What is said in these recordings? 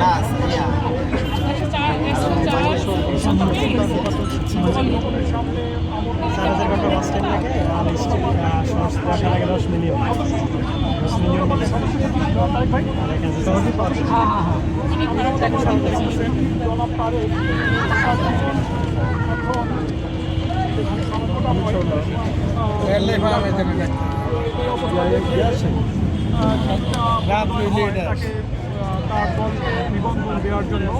না চার হাজার টাকা বাস দশ লাগে আর এখানে সহজেই পাওয়া যায়। তার দলকে নিবন্ধন দেওয়ার জন্য।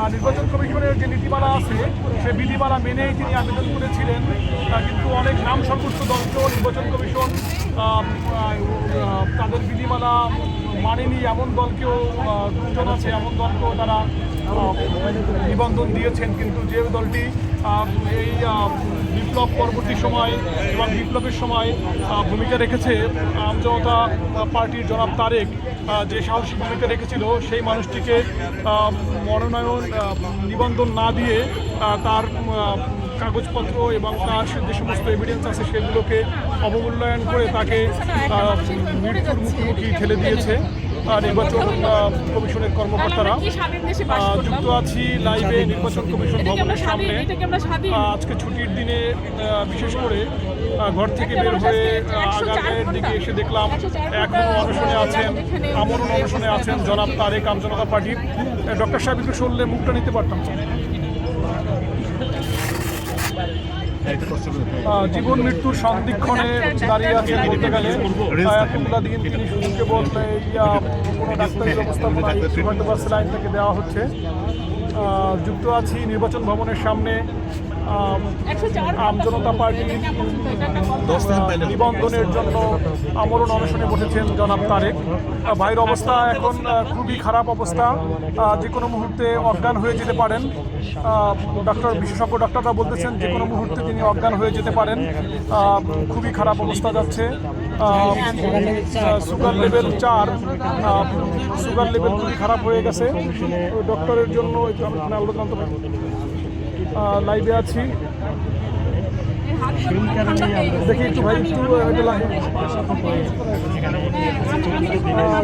আর নির্বাচন কমিশনের যে নীতিমালা আছে সে বিধিমালা মেনেই তিনি আবেদন করেছিলেন। কিন্তু অনেক নাম সর্বোচ্চ দলকেও নির্বাচন কমিশন তাদের বিধিমালা মানেনি। এমন দলকেও দুজন আছে এমন দলকেও তারা নিবন্ধন দিয়েছেন। কিন্তু যে দলটি এই বিপ্লব পরবর্তী সময় এবং বিপ্লবের সময় ভূমিকা রেখেছে আমজনতা পার্টির জনাব তারেক যে সাহসী ভূমিকা রেখেছিল সেই মানুষটিকে মনোনয়ন নিবন্ধন না দিয়ে তার কাগজপত্র এবং তার যে সমস্ত এভিডেন্স আছে সেগুলোকে অবমূল্যায়ন করে তাকে মৃত্যুর মুখোমুখি ঠেলে দিয়েছে। নির্বাচন কমিশনের কর্মকর্তারা। যুক্ত আছি লাইভে নির্বাচন কমিশন ভবনের সামনে। আজকে ছুটির দিনে বিশেষ করে ঘর থেকে বের হয়ে আগামের দিকে এসে দেখলাম এখনও অনশনে আছেন আমরণ অনশনে আছেন জনাব তারেক আমজনতা পার্টির। ডক্টর সাহেব একটু শুনলে মুখটা নিতে পারতাম। জীবন মৃত্যুর সন্ধিক্ষণে দাঁড়িয়ে আছে বলতে গেলে আয়াতুল্লাহ দিন তিনি শুধু কেবল কোনো ডাক্তারি ব্যবস্থাপনা সুপারডোভার লাইন থেকে দেওয়া হচ্ছে। যুক্ত আছি নির্বাচন ভবনের সামনে। পার্টির আহ, নিবন্ধনের জন্য আমরণ অনশনে বসেছেন জনাব তারেক। ভাইয়ের অবস্থা এখন খুবই খারাপ অবস্থা। যে কোনো মুহূর্তে অজ্ঞান হয়ে যেতে পারেন। ডক্টর বিশেষজ্ঞ ডক্টররা বলতেছেন যে কোনো মুহূর্তে তিনি অজ্ঞান হয়ে যেতে পারেন। খুবই খারাপ অবস্থা যাচ্ছে। সুগার লেভেল চার। সুগার লেভেল খুবই খারাপ হয়ে গেছে। ডক্টরের জন্য আমি আলোচনা লাইভে আছি। দেখি একটু ভাই একটু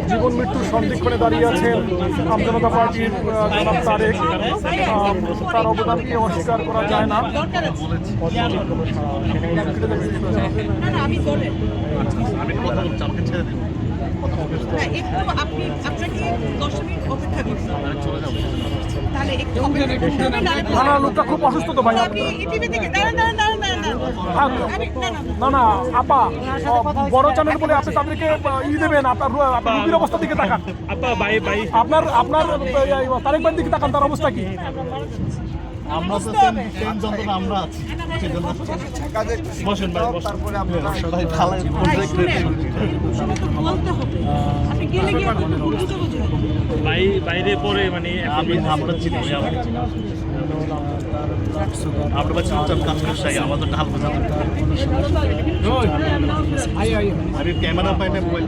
জীবন মৃত্যুর সন্ধিক্ষণে দাঁড়িয়ে আছেন আমজনতা পার্টির আহ, জনাব তারেক। তার অবদানকে অস্বীকার করা যায় না? আমি বলে হ্যাঁ একটু আপনি আপনাকে দশ মিনিট অপেক্ষা করতে একটু না লোকটা খুব অসুস্থ তো ভাই। আপনি ইটিভি থেকে দাঁড়ান দাঁড়ান দাঁড়ান দাঁড়ান। দাঁড়ান আমি না না। না না আপা বড় চ্যানেল বলে আপনি তাদেরকে ই দেবেন আপনার রুগীর অবস্থার দিকে তাকান। আপনার আপনার তারেক দিকে তাকান তার অবস্থা কি? আমরা তো সেম যন্ত্রণা আমরা আছি সেজন্য বসেন ভাই বসেন তারপরে সবাই ভালো ভাই, বলতে হবে আপনি গেলে গিয়ে বাই বাইরে পরে মানে আমি আমরা চিনি আমরা চিনি আমরা বাচ্চা চুপচাপ কাজ করে আমাদের ঢাল বোঝাতে আমি ক্যামেরা পাই না মোবাইল